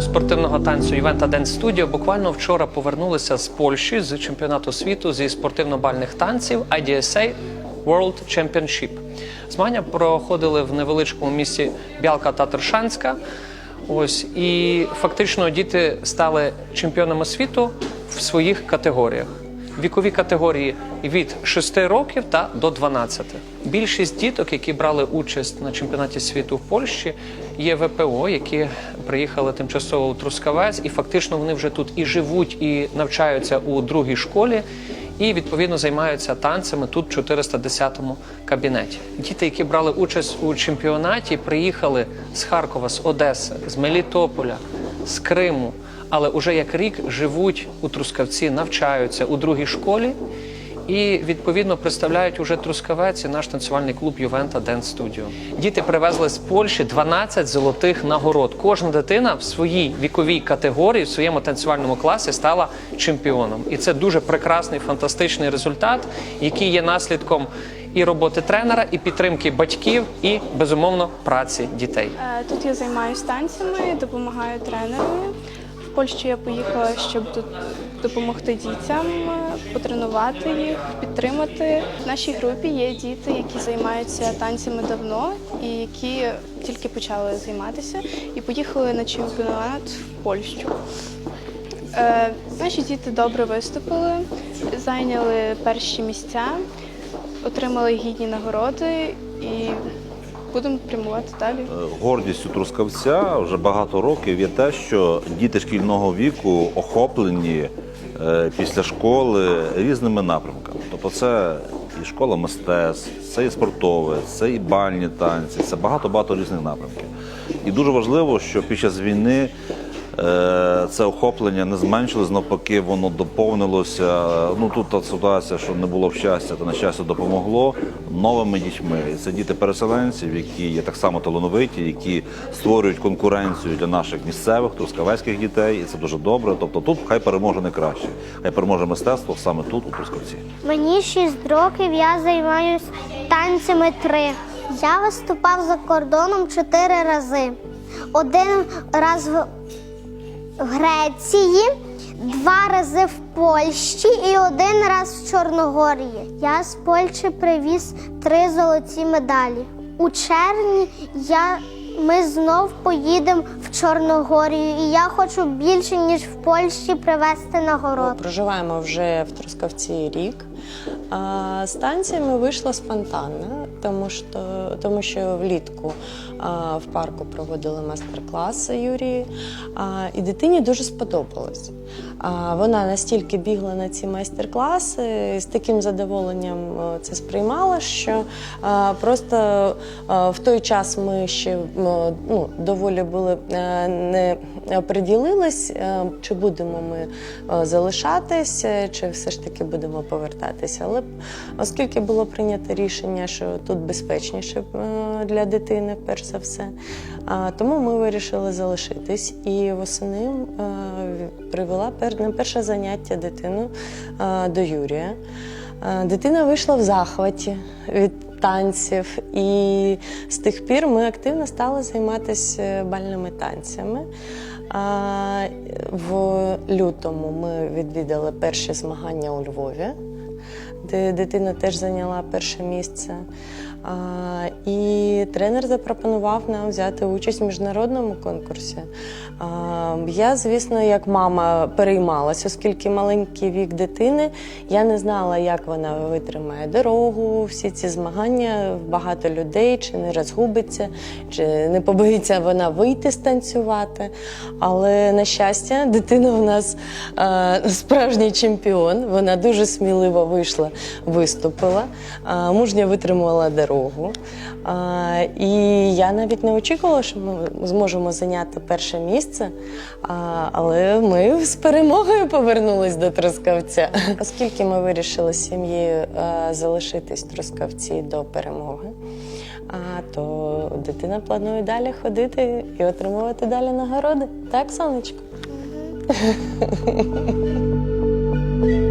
клубу спортивного танцю Івента Dance Studio буквально вчора повернулися з Польщі з чемпіонату світу зі спортивно-бальних танців IDSA World Championship. Змагання проходили в невеличкому місті Бялка Татаршанська. Ось і фактично діти стали чемпіонами світу в своїх категоріях. Вікові категорії від 6 років та до 12. Більшість діток, які брали участь на чемпіонаті світу в Польщі, є ВПО, які приїхали тимчасово у Трускавець, і фактично вони вже тут і живуть, і навчаються у другій школі, і відповідно займаються танцями тут в 410-му кабінеті. Діти, які брали участь у чемпіонаті, приїхали з Харкова, з Одеси, з Мелітополя, з Криму але уже як рік живуть у Трускавці, навчаються у другій школі і відповідно представляють уже Трускавець і наш танцювальний клуб Ювента Dance Studio. Діти привезли з Польщі 12 золотих нагород. Кожна дитина в своїй віковій категорії, в своєму танцювальному класі стала чемпіоном. І це дуже прекрасний, фантастичний результат, який є наслідком і роботи тренера, і підтримки батьків, і безумовно праці дітей. Е, Тут я займаюся танцями, допомагаю тренеру. Польщу я поїхала, щоб тут допомогти дітям, е, потренувати їх, підтримати. В нашій групі є діти, які займаються танцями давно і які тільки почали займатися і поїхали на чемпіонат в Польщу. Е, Наші діти добре виступили, зайняли перші місця, отримали гідні нагороди і будемо прямувати далі. Гордістю Трускавця вже багато років є те, що діти шкільного віку охоплені е, після школи різними напрямками. Тобто це і школа мистецтв, це і спортове, це і бальні танці, це багато-багато різних напрямків. І дуже важливо, що під час війни е, це охоплення не зменшилось, навпаки, воно доповнилося. Ну тут та ситуація, що не було б щастя, то на щастя допомогло новими дітьми. І це діти переселенців, які є так само талановиті, які створюють конкуренцію для наших місцевих трускавецьких дітей. І це дуже добре. Тобто тут хай переможе найкраще, хай переможе мистецтво саме тут, у Трускавці. Мені 6 років, я займаюся танцями 3. Я виступав за кордоном 4 рази. Один раз в Греції, два рази в Польщі і один раз в Чорногорії. Я з Польщі привіз три золоті медалі. У червні я, ми знов поїдемо в Чорногорію, і я хочу більше, ніж в Польщі привезти нагород. Проживаємо вже в Трускавці рік. А станціями вийшла спонтанно, тому що, тому що влітку а, в парку проводили майстер-класи Юрії, а, і дитині дуже сподобалось. Вона настільки бігла на ці майстер-класи, з таким задоволенням е, це сприймала, що просто в той час ми ще ну, доволі були е, не приділились, е, чи будемо ми е, залишатись, е, чи все ж таки будемо повертатися. Але оскільки було прийнято рішення, що тут безпечніше е, для дитини, перш за все, тому ми вирішили залишитись. І восени е, привела перше заняття дитину е, до Юрія. Е, Дитина вийшла в захваті від танців, і з тих пір ми активно стали займатися бальними танцями. В лютому ми відвідали перші змагання у Львові, де дитина теж зайняла перше місце. І тренер запропонував нам взяти участь в міжнародному конкурсі. Я, звісно, як мама переймалася, оскільки маленький вік дитини, я не знала, як вона витримає дорогу, всі ці змагання, багато людей, чи не розгубиться, чи не побоїться вона вийти станцювати. Але на щастя, дитина у нас справжній чемпіон. Вона дуже сміливо вийшла, виступила, мужньо витримала дорогу. І я навіть не очікувала, що ми зможемо зайняти перше місце. Але ми з перемогою повернулись до Трускавця. Оскільки ми вирішили з сім'єю залишитись в Трускавці до перемоги. То дитина планує далі ходити і отримувати далі нагороди. Так, сонечко?